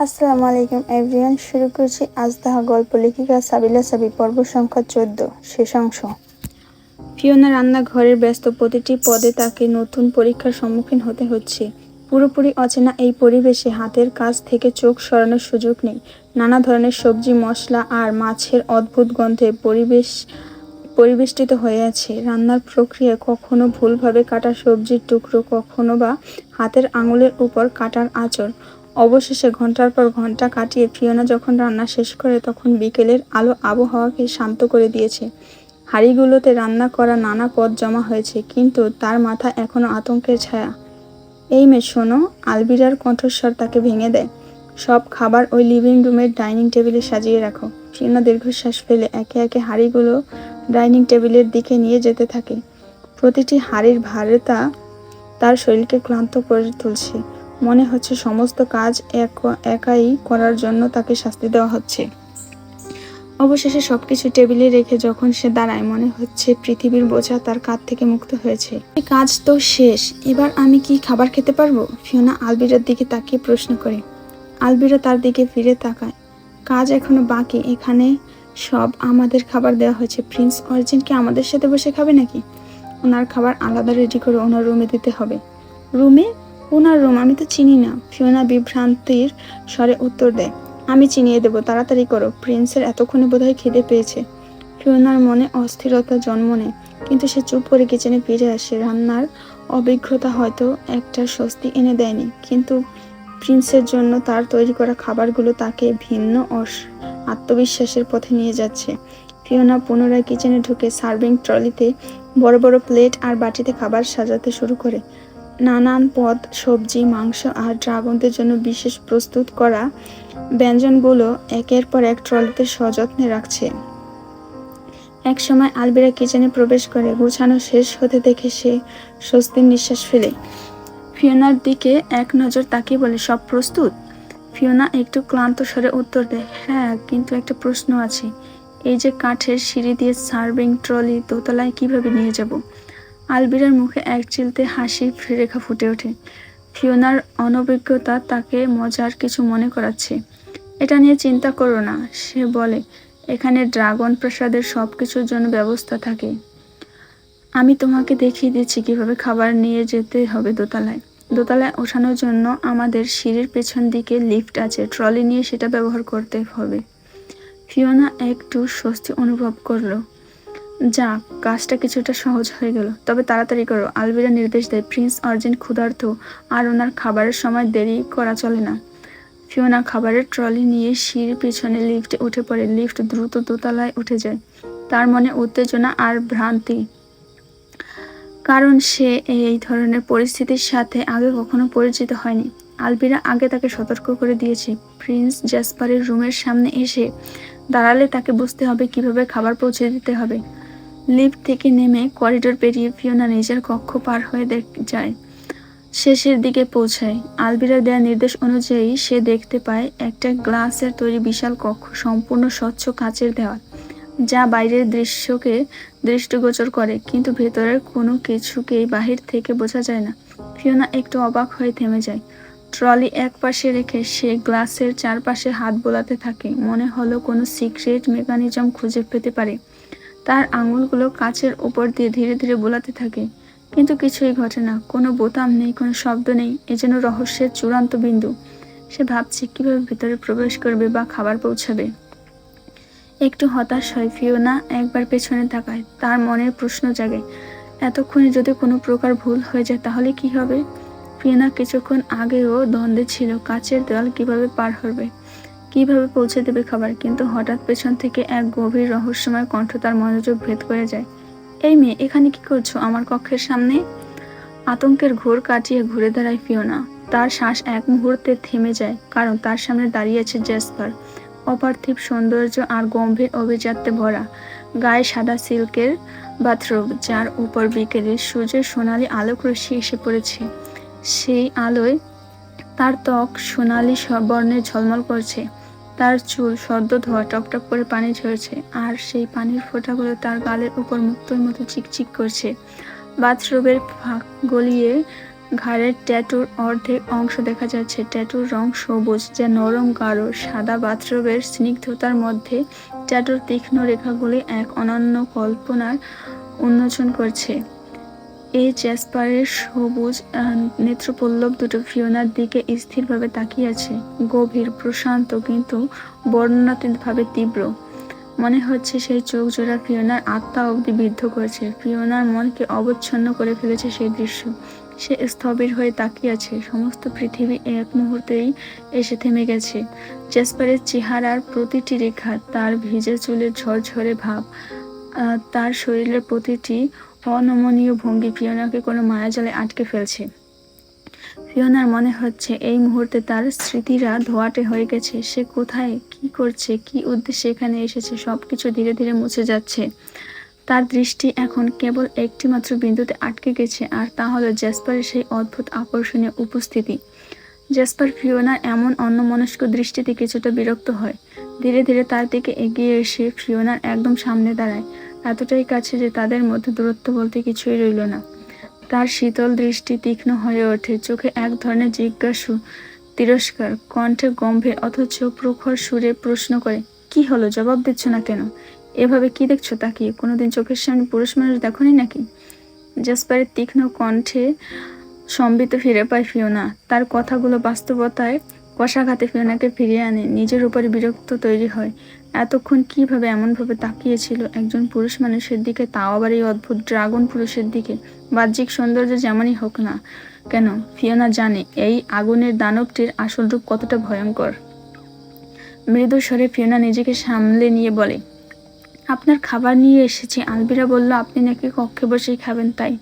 আসসালামু আলাইকুম এভরিওয়ান শুরু করছি আজ তাহা গল্প লেখিকা সাবিলা সাবি, পর্ব সংখ্যা চোদ্দ, শেষ অংশ। ফিওনা রান্নাঘরের ব্যস্ত প্রতিটি পদে তাকে নতুন পরীক্ষার সম্মুখীন হতে হচ্ছে। পুরোপুরি অচেনা এই পরিবেশে হাতের কাজ থেকে চোখ সরানোর সুযোগ নেই। নানা ধরনের সবজি, মশলা আর মাছের অদ্ভুত গন্ধে পরিবেশ, পরিবেষ্টিত হয়ে আছে। রান্নার প্রক্রিয়া কখনো ভুলভাবে কাটা সবজির টুকরো, কখনো বা হাতের আঙুলের উপর কাটার আঁচড়। অবশেষে ঘণ্টার পর ঘণ্টা কাটিয়ে ফিওনা যখন রান্না শেষ করে, তখন বিকেলের আলো আবহাওয়াকে শান্ত করে দিয়েছে। হাঁড়িগুলোতে রান্না করা নানা পদ জমা হয়েছে, কিন্তু তার মাথা এখনও আতঙ্কের ছায়া। এই মেয়ে, শোনো, আলবিরার কণ্ঠস্বর তাকে ভেঙে দেয়। সব খাবার ওই লিভিং রুমের ডাইনিং টেবিলে সাজিয়ে রাখো। ফিওনা দীর্ঘশ্বাস ফেলে একে একে হাঁড়িগুলো ডাইনিং টেবিলের দিকে নিয়ে যেতে থাকে। প্রতিটি হাড়ির ভারতা তার শরীরকে ক্লান্ত করে তুলছে। মনে হচ্ছে সমস্ত কাজ এক- একাই করার জন্য তাকে শাস্তি দেওয়া হচ্ছে। অবশেষে সবকিছু টেবিলে রেখে যখন সে দাঁড়ায়, মনে হচ্ছে পৃথিবীর বোঝা তার কাঁধ থেকে মুক্ত হয়েছে। কাজ তো শেষ, এবার আমি কি খাবার খেতে পারব? ফিওনা আলবিরার দিকে তাকিয়ে প্রশ্ন করে। আলবিরা তার দিকে ফিরে তাকায়। কাজ এখনও বাকি, এখানে সব আমাদের খাবার দেওয়া হয়েছে। প্রিন্স অর্জেন কি আমাদের সাথে বসে খাবে নাকি? ওনার খাবার আলাদা রেডি করে ওনার রুমে দিতে হবে। রুমে? ওনার রুম, আমি তো চিনি না। ফিওনা বিভ্রান্তির স্বরে উত্তর দেয়, আমি চিনিয়ে দেবো, তাড়াতাড়ি করো। প্রিন্সের এতক্ষণে বোধহয় খিদে পেয়েছে। ফিওনার মনে অস্থিরতা জন্ম নেয়, কিন্তু সে চুপ করে কিচেনে ফিরে আসে। রান্নার অভিজ্ঞতা হয়তো একটা স্বস্তি এনে দেয়নি, কিন্তু প্রিন্সের জন্য তার তৈরি করা খাবারগুলো তাকে ভিন্ন আত্মবিশ্বাসের পথে নিয়ে যাচ্ছে। ফিওনা পুনরায় কিচেনে ঢুকে সার্ভিং ট্রলিতে বড় বড় প্লেট আর বাটিতে খাবার সাজাতে শুরু করে। নানান পদ, সবজি, মাংস আর ড্রাগনদের জন্য বিশেষ প্রস্তুত করা ব্যঞ্জনগুলো একের পর এক ট্রলিতে সযত্নে রাখছে। এক সময় আলবিরা কিচেনে প্রবেশ করে গুছানো শেষ হতে দেখে সে স্বস্তির নিঃশ্বাস ফেলে। ফিওনার দিকে এক নজর তাকিয়ে বলে, সব প্রস্তুত? ফিওনা একটু ক্লান্ত স্বরে উত্তর দেয় হ্যাঁ কিন্তু একটা প্রশ্ন আছে। এই যে কাঠের সিঁড়ি দিয়ে সার্ভিং ট্রলি দোতলায় কীভাবে নিয়ে যাব? আলবিরার মুখে এক চিলতে হাসি রেখা ফুটে ওঠে। ফিওনার অনভিজ্ঞতা তাকে মজার কিছু মনে করাচ্ছে। এটা নিয়ে চিন্তা করো না, সে বলে, এখানে ড্রাগন প্রাসাদের সব কিছুর জন্য ব্যবস্থা থাকে। আমি তোমাকে দেখিয়ে দিচ্ছি কীভাবে খাবার নিয়ে যেতে হবে দোতলায়। দোতলায় ওঠানোর জন্য আমাদের সিঁড়ির পেছন দিকে লিফট আছে, ট্রলি নিয়ে সেটা ব্যবহার করতে হবে। ফিওনা একটু স্বস্তি অনুভব করল। যা, কাজটা কিছুটা সহজ হয়ে গেল। তবে তাড়াতাড়ি করো আলবিরা নির্দেশ দেয়, প্রিন্স অর্জেন ক্ষুধার্ত, আর ওনার খাবারের সময় দেরি করা চলে না। ফিওনা খাবারের ট্রলি নিয়ে সিঁড়ির পিছনে লিফটে উঠে পড়ে। লিফট দ্রুত দোতলায় উঠে যায়। তার মনে উত্তেজনা আর ভ্রান্তি। কারণ সে এই ধরনের পরিস্থিতির সাথে আগে কখনো পরিচিত হয়নি। আলবিরা আগে তাকে সতর্ক করে দিয়েছে। প্রিন্স জ্যাসপারের রুমের সামনে এসে দাঁড়ালে তাকে বুঝতে হবে কীভাবে খাবার পৌঁছে দিতে হবে। লিফট থেকে নেমে করিডোর পেরিয়ে ফিওনা নিজের কক্ষ পার হয়ে যায়। শেষের দিকে পৌঁছায়। আলবিরা দেওয়া নির্দেশ অনুযায়ী সে দেখতে পায় একটা গ্লাসের তৈরি বিশাল কক্ষ সম্পূর্ণ স্বচ্ছ কাচের দেওয়াল, যা বাইরের দৃশ্যকে দৃষ্টিগোচর করে, কিন্তু ভেতরের কোনো কিছুকেই বাহির থেকে বোঝা যায় না। ফিওনা একটু অবাক হয়ে থেমে যায়। ট্রলি এক পাশে রেখে সে গ্লাসের চারপাশে হাত বোলাতে থাকে। মনে হলো কোনো সিক্রেট মেকানিজম খুঁজে পেতে পারে। তার আঙুলগুলো কাচের ওপর দিয়ে ধীরে ধীরে বোলাতে থাকে। কিন্তু কিছুই ঘটে না। কোনো বোতাম নেই, কোনো শব্দ নেই। এ যেন রহস্যের চূড়ান্ত বিন্দু। সে ভাবছে, কীভাবে ভেতরে প্রবেশ করবে বা খাবার পৌঁছাবে? একটু হতাশ হয় ফিওনা একবার পেছনে তাকায়। তার মনের প্রশ্ন জাগে, এতক্ষণে যদি কোনো প্রকার ভুল হয়ে যায় তাহলে কি হবে? ফিওনা কিছুক্ষণ আগেও দ্বন্দ্বে ছিল, কাচের দেওয়াল কীভাবে পার হবে? কীভাবে পৌঁছে দেবে খাবার? কিন্তু হঠাৎ পেছন থেকে এক গভীর রহস্যময় কণ্ঠ তার মনোযোগ ভেদ করে যায়। এই মেয়ে, এখানে কি করছ? আমার কক্ষের সামনে? আতঙ্কের ঘোর কাটিয়ে ঘুরে দাঁড়ায় ফিওনা। তার শ্বাস এক মুহূর্তে থেমে যায়, কারণ তার সামনে দাঁড়িয়ে আছে জেসপার। অপার্থিব সৌন্দর্য আর গম্ভীর অভিজাত্যে ভরা। গায়ে সাদা সিল্কের বাথরোব যার উপর বিকেলের সূর্যের সোনালি আলোক রশ্মি এসে পড়েছে। সেই আলোয় তার ত্বক সোনালি বর্ণে ঝলমল করছে। তার চুল সদ্য ধোয়া টপটপ করে পানি ঝরছে, আর সেই পানির ফোঁটাগুলো তার গালের উপর মুক্তোর মতো চিকচিক করছে। বাথরুমের ফাঁক গলিয়ে ঘাড়ের ট্যাটুর অর্ধেক অংশ দেখা যাচ্ছে। ট্যাটুর রং সবুজ, যা নরম, গাঢ়, সাদা বাথরবের স্নিগ্ধতার মধ্যে ট্যাটুর তীক্ষ্ণ রেখাগুলি এক অনন্য কল্পনার উন্মোচন করছে। এই জ্যাসপারের সবুজ নেত্রপল্লব দুটো ফিওনার দিকে স্থিরভাবে তাকিয়ে আছে। গভীর, প্রশান্ত, কিন্তু বর্ণনাতীতভাবে তীব্র। মনে হচ্ছে সেই চোখ জোড়া ফিওনার আত্মা অবধি বিদ্ধ করেছে। ফিওনার মনকে অবচ্ছন্ন করে ফেলেছে সেই দৃশ্য। সে স্থবির হয়ে তাকিয়ে আছে। সমস্ত পৃথিবী এক মুহূর্তেই এসে থেমে গেছে। জেসপারের চেহারার প্রতিটি রেখা, তার ভিজে চুলের ঝরঝরে ভাব তার শরীরের প্রতিটি অনমনীয় ভঙ্গি ফিওনাকে কোনো মায়াজালে আটকে ফেলছে। ফিওনার মনে হচ্ছে এই মুহূর্তে তার স্মৃতিরা ধোয়াটে হয়ে গেছে। সে কোথায়, কি করছে, কি উদ্দেশ্যে এখানে এসেছে সব কিছু ধীরে ধীরে মুছে যাচ্ছে। তার দৃষ্টি এখন কেবল একটি মাত্র বিন্দুতে আটকে গেছে, আর তা হলো জ্যাসপারের সেই অদ্ভুত আকর্ষণীয় উপস্থিতি। জ্যাসপার ফিওনার এমন অন্যমনস্ক দৃষ্টিতে কিছুটা বিরক্ত হয়। ধীরে ধীরে তার দিকে এগিয়ে এসে ফিওনার একদম সামনে দাঁড়ায়। এতটাই কাছে যে তাদের মধ্যে দূরত্ব বলতে কিছুই রইল না। তার শীতল দৃষ্টি তীক্ষ্ণ হয়ে ওঠে, চোখে এক ধরনের জিজ্ঞাসু, তিরস্কার, কণ্ঠে গম্ভীর, অথচ প্রখর সুরে প্রশ্ন করে, কি হলো? জবাব দিচ্ছ না কেন? এভাবে কি দেখছ তাকিয়ে? কোনোদিন চোখের সামনে পুরুষ মানুষ দেখনি নাকি? জাসপারের তীক্ষ্ণ কণ্ঠে সম্বিত ফিরে পায় ফিওনা। তার কথাগুলো বাস্তবতায় কষাঘাতে ফিওনাকে ফিরিয়ে আনে, নিজের উপরে বিরক্ত তৈরি হয়। এতক্ষণ কীভাবে এমনভাবে তাকিয়েছিল একজন পুরুষ মানুষের দিকে, তাও আবার এই অদ্ভুত ড্রাগন পুরুষের দিকে? বাহ্যিক সৌন্দর্য যেমনই হোক না কেন, ফিওনা জানে এই আগুনের দানবটির আসল রূপ কতটা ভয়ঙ্কর। মৃদু স্বরে ফিওনা নিজেকে সামলে নিয়ে বলে, আপনার খাবার নিয়ে এসেছি। আলবিরা বলল, আপনি নাকি কক্ষে বসেই খাবেন তাই?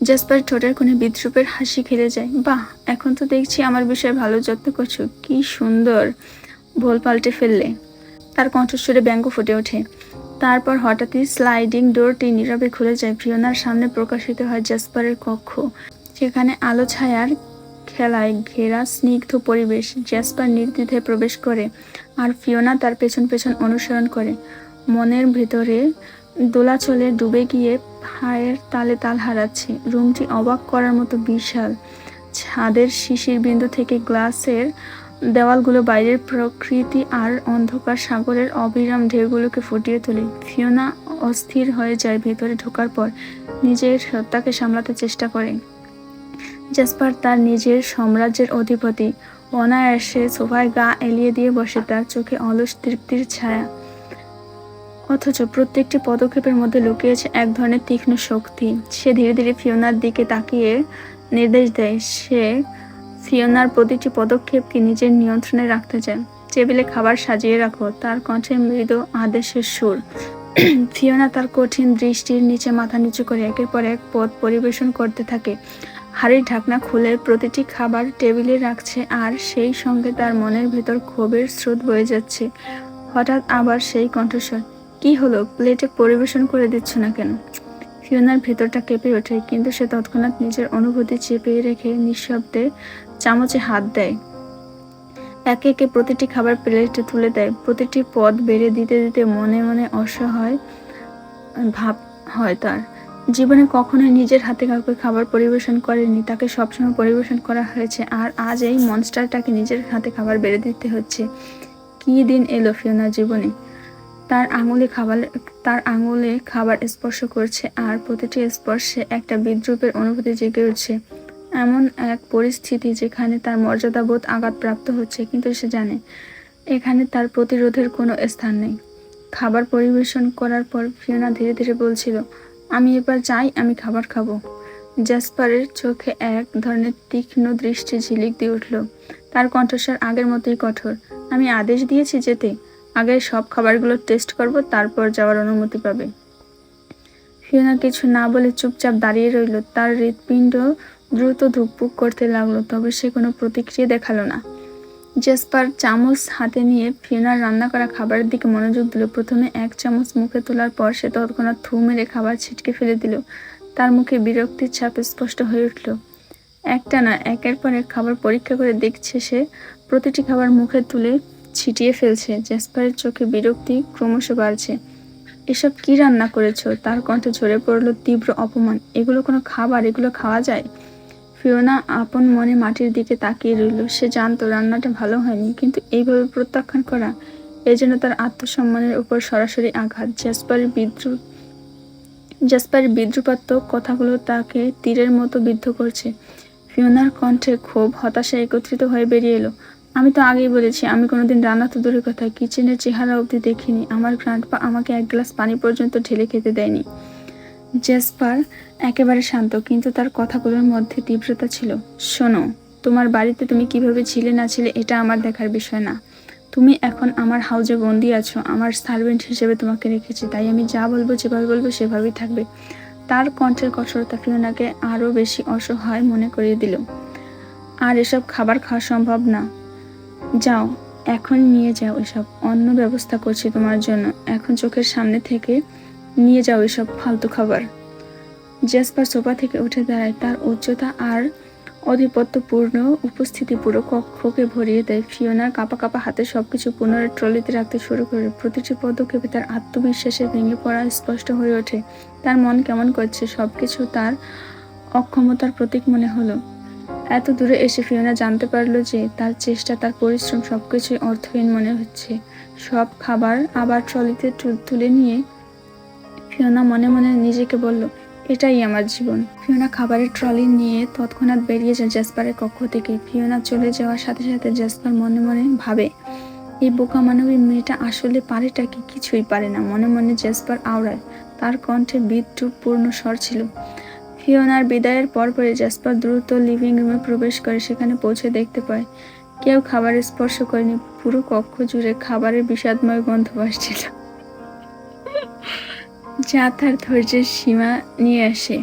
জাসপার ঠোঁটের কোণে বিদ্রুপের হাসি খেলে যায়, বাহ, এখন তো দেখছি আমার বিষয়ে ভালো যত্ন করছ। কি সুন্দর! ভোল পাল্টে ফেললে। তার কণ্ঠস্বরে ব্যঙ্গ ফুটে ওঠে। তারপর হঠাৎই স্লাইডিং ডোরটি নীরবে খুলে যায়। ফিওনার সামনে প্রকাশিত হয় জাসপারের কক্ষ। সেখানে আলো ছায়ার খেলায় ঘেরা স্নিগ্ধ পরিবেশ জ্যাসপার নির্দ্বিধায় প্রবেশ করে আর ফিওনা তার পেছন পেছন অনুসরণ করে। মনের ভেতরে দোলাচলে ডুবে গিয়ে ভাইয়ের তালে তাল হারাচ্ছে। রুমটি অবাক করার মতো বিশাল। ছাদের শিশির বিন্দু থেকে গ্লাসের দেওয়ালগুলো বাইরের প্রকৃতি আর অন্ধকার সাগরের অবিরাম ঢেউগুলোকে ফুটিয়ে তোলে। ফিওনা অস্থির হয়ে যায় ভেতরে ঢোকার পর, নিজের সত্তাকে সামলাতে চেষ্টা করে। জাসপার তার নিজের সাম্রাজ্যের অধিপতি। অনায়াসে সোফায় গা এলিয়ে দিয়ে বসে, তার চোখে অলস তৃপ্তির ছায়া। অথচ প্রত্যেকটি পদক্ষেপের মধ্যে লুকিয়েছে এক ধরনের তীক্ষ্ণ শক্তি। সে ধীরে ধীরে ফিওনার দিকে তাকিয়ে নির্দেশ দেয়, সে ফিওনার প্রতিটি পদক্ষেপকে নিজের নিয়ন্ত্রণে রাখতে চায়? টেবিলে খাবার সাজিয়ে রাখো, তার কণ্ঠে মৃদু আদেশের সুর। ফিওনা তার কঠিন দৃষ্টির নিচে মাথা নিচু করে একের পর এক পদ পরিবেশন করতে থাকে। হাড়ির ঢাকনা খুলে প্রতিটি খাবার টেবিলে রাখছে আর সেই সঙ্গে তার মনের ভেতর ক্ষোভের স্রোত বয়ে যাচ্ছে। হঠাৎ আবার সেই কণ্ঠস্বর, কি হলো? প্লেটে পরিবেশন করে দিচ্ছ না কেন? ফিওনার ভেতরটা কেঁপে ওঠে, কিন্তু সে তৎক্ষণাৎ নিজের অনুভূতি চেপে রেখে নিঃশব্দে চামচে হাত দেয়। একে একে প্রতিটি খাবার প্লেটে তুলে দেয়। প্রতিটি পদ বেড়ে দিতে দিতে মনে মনে অসহায় ভাব হয় তার। জীবনে কখনোই নিজের হাতে কাউকে খাবার পরিবেশন করেনি, তাকে সবসময় পরিবেশন করা হয়েছে। আর আজ এই মনস্টারটাকে নিজের হাতে খাবার বেড়ে দিতে হচ্ছে। কি দিন এলো ফিওনার জীবনে? তার আঙুলে খাবার, তার আঙুলে খাবার স্পর্শ করছে, আর প্রতিটি স্পর্শে একটা বিদ্রুপের অনুভূতি জেগে উঠছে। এমন এক পরিস্থিতি যেখানে তার মর্যাদাবোধ আঘাতপ্রাপ্ত হচ্ছে, কিন্তু সে জানে এখানে তার প্রতিরোধের কোনো স্থান নেই। খাবার পরিবেশন করার পর ফিওনা ধীরে ধীরে বলছিল, আমি এবার যাই, আমি খাবার খাব। জাসপারের চোখে এক ধরনের তীক্ষ্ণ দৃষ্টি ঝিলিক দিয়ে উঠল। তার কণ্ঠস্বর আগের মতোই কঠোর, আমি আদেশ দিয়েছি যেতে, আগে সব খাবারগুলো টেস্ট করব, তারপর যাওয়ার অনুমতি পাবে। ফিওনা কিছু না বলে চুপচাপ দাঁড়িয়ে রইল। তার হৃৎপিণ্ড দ্রুত ধুকপুক করতে লাগল, তবে সে কোনো প্রতিক্রিয়া দেখাল না। জেসপার চামচ হাতে নিয়ে ফিওনার রান্না করা খাবারের দিকে মনোযোগ দিল। প্রথমে এক চামচ মুখে তোলার পর সে তৎক্ষণাৎ থু মেরে খাবার ছিটকে ফেলে দিল। তার মুখে বিরক্তির ছাপ স্পষ্ট হয়ে উঠল। একটা না, একের পর এক খাবার পরীক্ষা করে দেখছে সে প্রতিটি খাবার মুখে তুলে ছিটিয়ে ফেলছে। জেসপারের চোখে বিরক্তি ক্রমশ বাড়ছে। এসব কি রান্না করেছ তার কণ্ঠে ঝরে পড়ল তীব্র অপমান। এগুলো কোনো খাবার? এগুলো খাওয়া যায়? ফিওনা আপন মনে মাটির দিকে তাকিয়ে রইল। সে জানতো রান্নাটা ভালো হয়নি, কিন্তু এইভাবে প্রত্যাখ্যান করা এই জন্য তার আত্মসম্মানের উপর সরাসরি আঘাত। জাসপারের বিদ্রুপ জাসপারের বিদ্রুপাত্মক কথাগুলো তাকে তীরের মতো বিদ্ধ করছে। ফিওনার কণ্ঠে ক্ষোভ, হতাশা একত্রিত হয়ে বেরিয়ে এলো। আমি তো আগেই বলেছি, আমি কোনোদিন রান্না তো দূরের কথা, কিচেনের চেহারা অবধি দেখিনি। আমার গ্রান্ডপা আমাকে এক গ্লাস পানি পর্যন্ত ঢেলে খেতে দেয়নি। জেসপার একেবারে শান্ত, কিন্তু তার কথাগুলোর মধ্যে তীব্রতা ছিল। শোনো, তোমার বাড়িতে তুমি কীভাবে ছিলে না ছিলে এটা আমার দেখার বিষয় না। তুমি এখন আমার হাউজে বন্দি আছো, আমার সার্ভেন্ট হিসেবে তোমাকে রেখেছি, তাই আমি যা বলব, যেভাবে বলব, সেভাবেই থাকবে। তার কণ্ঠের কঠোরতা ফিওনাকে আরও বেশি অসহায় মনে করিয়ে দিল। আর এসব খাবার খাওয়া সম্ভব না। যাও, এখন নিয়ে যাও এসব। অন্য ব্যবস্থা করছি তোমার জন্য। এখন চোখের সামনে থেকে নিয়ে যাও এসব ফালতু খাবার। জেসপার সোফা থেকে উঠে দাঁড়ায়। তার উচ্চতা আর অধিপত্যপূর্ণ উপস্থিতি পুরো কক্ষকে ভরিয়ে দেয়। ফিওনার কাপা কাপা হাতে সবকিছু পুনরায় ট্রলিতে রাখতে শুরু করে। প্রতিটি পদক্ষেপে তার আত্মবিশ্বাসে ভেঙে পড়া স্পষ্ট হয়ে ওঠে। তার মন কেমন করছে সবকিছু তার অক্ষমতার প্রতীক মনে হলো। এত দূরে এসে ফিওনা জানতে পারল যে তার চেষ্টা, তার পরিশ্রম সবকিছুই অর্থহীন মনে হচ্ছে। সব খাবার আবার ট্রলিতে তুলে নিয়ে ফিওনা মনে মনে নিজেকে বলল, এটাই আমার জীবন। ফিওনা খাবারের ট্রলি নিয়ে তৎক্ষণাৎ বেরিয়ে যায় জ্যাসপারের কক্ষ থেকে ফিওনা চলে যাওয়ার সাথে সাথে জ্যাসপার মনে মনে ভাবে এই বোকা মানবী মেয়েটা আসলে পারেটা কি? কিছুই পারে না। মনে মনে জ্যাসপার আওড়ায়। তার কণ্ঠে বিদ্রুপপূর্ণ স্বর ছিল। ফিওনার বিদায়ের পরপরই জ্যাসপার দ্রুত লিভিং রুমে প্রবেশ করে সেখানে পৌঁছে দেখতে পায়, কেউ খাবার স্পর্শ করেনি। পুরো কক্ষ জুড়ে খাবারের বিষাদময় গন্ধ ভাসছিল। যা তার ধৈর্যের সীমা নিয়ে আসে।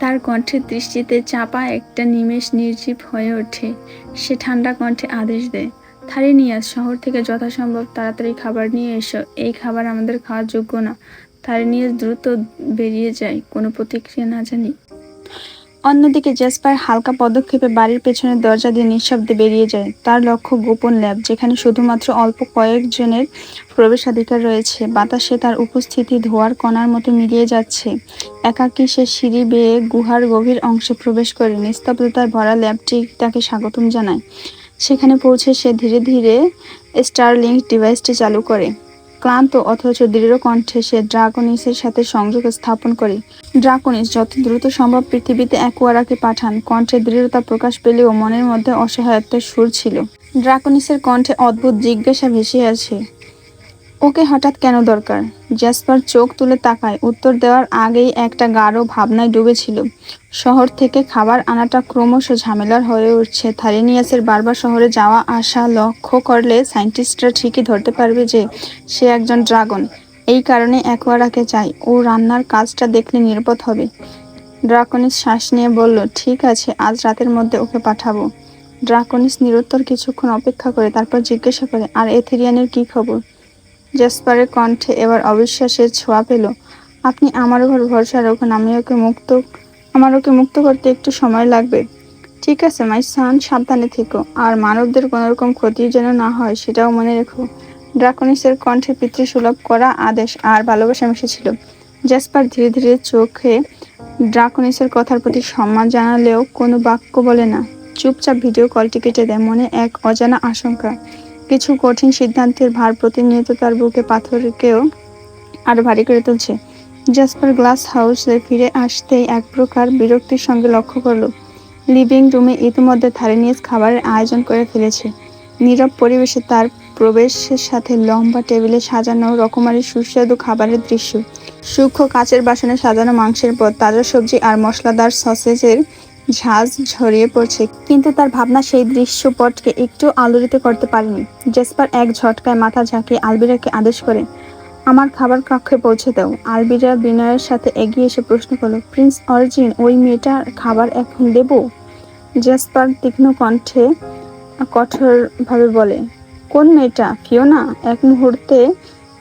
তার কণ্ঠের দৃষ্টিতে চাপা একটা নিমেষ নির্জীব হয়ে ওঠে। সে ঠান্ডা কণ্ঠে আদেশ দেয় থারি নিয়াজ শহর থেকে যথাসম্ভব তাড়াতাড়ি খাবার নিয়ে এসো। এই খাবার আমাদের খাওয়ার যোগ্য না। থারি নিয়াজ দ্রুত বেরিয়ে যায় কোনো প্রতিক্রিয়া না জানি। অন্যদিকে জেসপার হালকা পদক্ষেপে বাড়ির পেছনের দরজা দিয়ে নিঃশব্দে বেরিয়ে যায়। তার লক্ষ্য গোপন ল্যাব, যেখানে শুধুমাত্র অল্প কয়েকজনের প্রবেশাধিকার রয়েছে। বাতাসে তার উপস্থিতি ধোয়ার কণার মতো মিলিয়ে যাচ্ছে। একাকী সে সিঁড়ি বেয়ে গুহার গভীর অংশে প্রবেশ করে নিস্তব্ধতার ভরা ল্যাবটি তাকে স্বাগতম জানায়। সেখানে পৌঁছে সে ধীরে ধীরে স্টারলিংক ডিভাইসটি চালু করে। ক্লান্ত অথচ দৃঢ় কণ্ঠে সে ড্রাগনিসের সাথে সংযোগ স্থাপন করে। ড্রাগনিস যত দ্রুত সম্ভব পৃথিবীতে অ্যাকুয়ারাকে পাঠান, কণ্ঠে দৃঢ়তা প্রকাশ পেলেও মনের মধ্যে অসহায়ত্বের সুর ছিল। ড্রাকনিসের কণ্ঠে অদ্ভুত জিজ্ঞাসা ভেসে আছে ওকে হঠাৎ কেন দরকার? জ্যাসপার চোখ তুলে তাকায়। উত্তর দেওয়ার আগেই একটা গাঢ় ভাবনায় ডুবেছিল। শহর থেকে খাবার আনাটা ক্রমশ ঝামেলার হয়ে উঠছে। থারিনিয়াসের বারবার শহরে যাওয়া আসা লক্ষ্য করলে সায়েন্টিস্টরা ঠিকই ধরতে পারবে যে সে একজন ড্রাগন। এই কারণে অ্যাকোয়ারাকে চাই। ও রান্নার কাজটা দেখলে নিরাপদ হবে। ড্রাকনিস শ্বাস নিয়ে বলল, ঠিক আছে, আজ রাতের মধ্যে ওকে পাঠাবো। ড্রাকনিস নিরুত্তর কিছুক্ষণ অপেক্ষা করে, তারপর জিজ্ঞাসা করে, আর এথেরিয়ানের কি খবর? জেসপারের কণ্ঠে এবার অবিশ্বাসের ছোঁয়া পেল। আপনি আমার উপর ভরসা রাখুন, আমি ওকে মুক্ত, আমার ওকে মুক্ত করতে একটু সময় লাগবে। ঠিক আছে, মাই সান, সাবধানে থেকো। আর মানবদের কোনো রকম ক্ষতি যেন না হয়, সেটাও মনে রেখো। ড্রাকনিসের কণ্ঠে পিতৃসুলভ করা আদেশ আর ভালোবাসা মিশেছিল। জেসপার ধীরে ধীরে চোখে ড্রাকনিসের কথার প্রতি সম্মান জানালেও কোনো বাক্য বলে না। চুপচাপ ভিডিও কলটি কেটে দেয়, মনে এক অজানা আশঙ্কা। কিছু কঠিন সিদ্ধান্তের ভার প্রতিনিয়ত তার বুকে পাথরকেও আরও ভারী করে তুলছে। জাসপার গ্লাস হাউসে ফিরে আসতেই এক প্রকার বিরক্তির সঙ্গে লক্ষ্য করল। লিভিং রুমে ইতিমধ্যে থারিনিয়াস খাবারের আয়োজন করে ফেলেছে। নীরব পরিবেশে তার প্রবেশের সাথে লম্বা টেবিলে সাজানো রকমারি সুস্বাদু খাবারের দৃশ্য। সূক্ষ্ম কাচের বাসনে সাজানো মাংসের পর তাজা সবজি আর মশলাদার সসেজের ঝাঁজ ঝরিয়ে পড়ছে, কিন্তু তার ভাবনা সেই দৃশ্যপটকে একটু আলোড়িত করতে পারেনি। জেসপার এক ঝটকায় মাথা ঝাঁকিয়ে আলবিরাকে আদেশ করে, আমার খাবার কক্ষে পৌঁছে দাও। আলবিরা বিনয়ের সাথে এগিয়ে এসে প্রশ্ন করল, প্রিন্স অরিজিন, ওই মেয়েটার খাবার এখন দেবো? জেসপার তীক্ষ্ণ কণ্ঠে কঠোরভাবে বলে, কোন মেয়েটা? ফিওনা? এক মুহূর্তে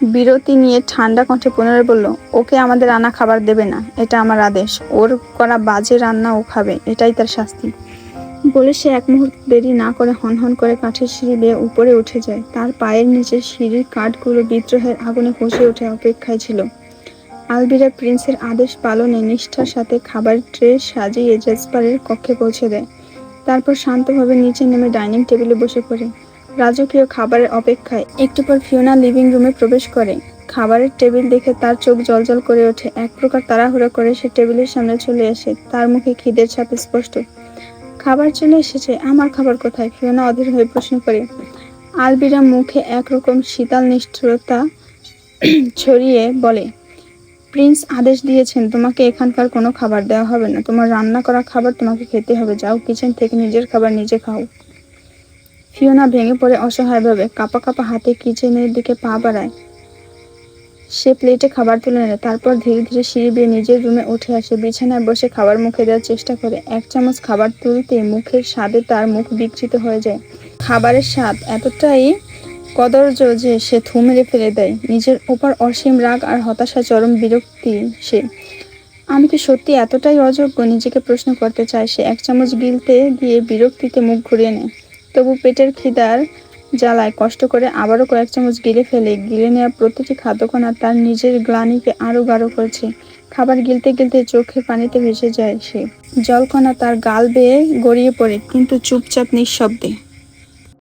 বিরতি নিয়ে ঠান্ডা কণ্ঠে পুনরায় বলল, ওকে আমাদের রান্না খাবার দেবে না, এটা আমার আদেশ। ওর করা বাজে রান্না ও খাবে, এটাই তার শাস্তি। বলে সে এক মুহূর্ত দেরি না করে হনহন করে কাঠের সিঁড়ি বেয়ে উপরে উঠে যায়। তার পায়ের নিচে সিঁড়ির কাঠগুলো বিদ্রোহের আগুনে ফুঁসে ওঠে অপেক্ষায় ছিল। আলবিরা প্রিন্সের আদেশ পালনে নিষ্ঠার সাথে খাবার ট্রে সাজিয়ে জেসপারের কক্ষে পৌঁছে দেয়। তারপর শান্তভাবে নিচে নেমে ডাইনিং টেবিলে বসে পড়ে। রাজকীয় খাবারের অপেক্ষায়। একটু পর ফিওনা লিভিং রুমে প্রবেশ করে। খাবারের টেবিল দেখে তার চোখ জলজল করে ওঠে। এক প্রকার তাড়াহুড়ো করে সে টেবিলের সামনে চলে আসে। তার মুখে খিদের ছাপ স্পষ্ট। খাবার চলে এসেছে, আমার খাবার কোথায়? ফিওনা অধীর হয়ে প্রশ্ন করে। আলবিরা মুখে একরকম শীতল নিষ্ঠুরতা ছড়িয়ে বলে, প্রিন্স আদেশ দিয়েছেন, তোমাকে এখানকার কোনো খাবার দেওয়া হবে না। তোমার রান্না করা খাবার তোমাকে খেতে হবে। যাও, কিচেন থেকে নিজের খাবার নিজে খাও। ফিওনা ভেঙে পড়ে অসহায়ভাবে কাপা কাপা হাতে কিচেনের দিকে পা বাড়ায়। সে প্লেটে খাবার তুলে নেয়, তারপর ধীরে ধীরে সিঁড়ি বেয়ে নিজের রুমে উঠে আসে। বিছানায় বসে খাবার মুখে দেওয়ার চেষ্টা করে। এক চামচ খাবার তুলতে মুখের স্বাদে তার মুখ বিকৃত হয়ে যায়। খাবারের স্বাদ এতটাই কদর্য যে সে থু মেরে ফেলে দেয়। নিজের ওপর অসীম রাগ আর হতাশা, চরম বিরক্তি সে। আমি কি সত্যি এতটাই অযোগ্য? নিজেকে প্রশ্ন করতে চায় সে। এক চামচ গিলতে গিয়ে বিরক্তিতে মুখ ঘুরিয়ে নেয়। তবু পেটের খিদার জ্বালায় কষ্ট করে আবারও কয়েক চামচ গিলে ফেলে। গিলে নেওয়া প্রতিটি খাদ্যকণা তার নিজের গ্লানিকে আরও গাঢ় করছে। খাবার গিলতে গিলতে চোখে পানিতে ভেসে যায় সে। জলকণা তার গাল বেয়ে গড়িয়ে পড়ে, কিন্তু চুপচাপ নিঃশব্দে।